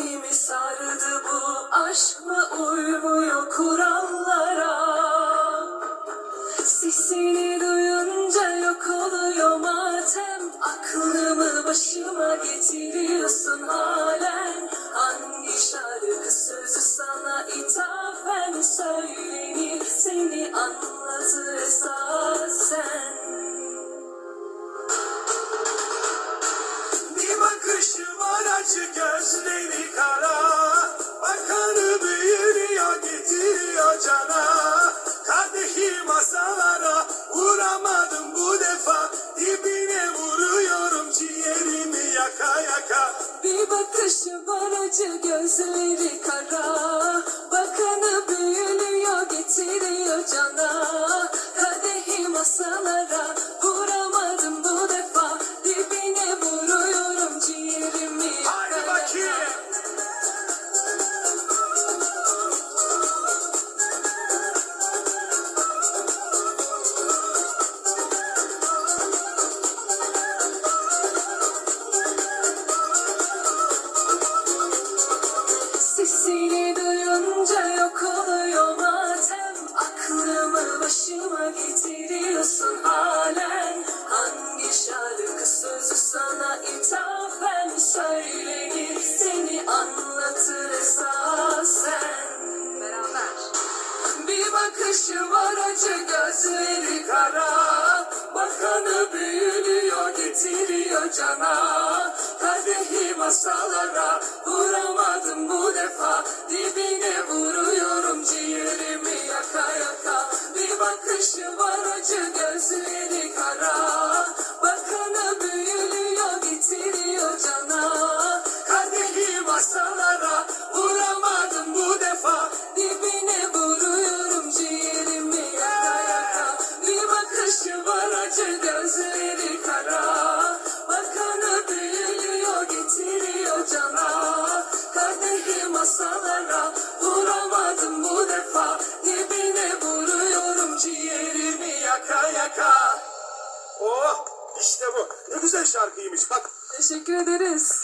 Bedenimi sardı bu aşk mı uymuyor kurallara? Sesini duyunca yok oluyor matem Aklımı başıma getiriyorsun halen. Hangi şarkı sözü sana ithafen söylenir? Seni anlatır Kadehi masalara vuramadım bu defa. Dibine vuruyorum ciğerimi yaka yaka. Bir bakışı var acı gözleri kara. Bakanı büyülüyor getiriyor cana Duyunca yok oluyor matem Aklımı başıma getiriyorsun halen. Hangi şarkı sözü sana ithafen? Söylenir Seni anlatır esasen. Beraber. Bir bakışı var acı gözleri kara. Bakanı büyülüyor getiriyor cana. Kadehi masalara acı şarkıymış bak Teşekkür ederiz.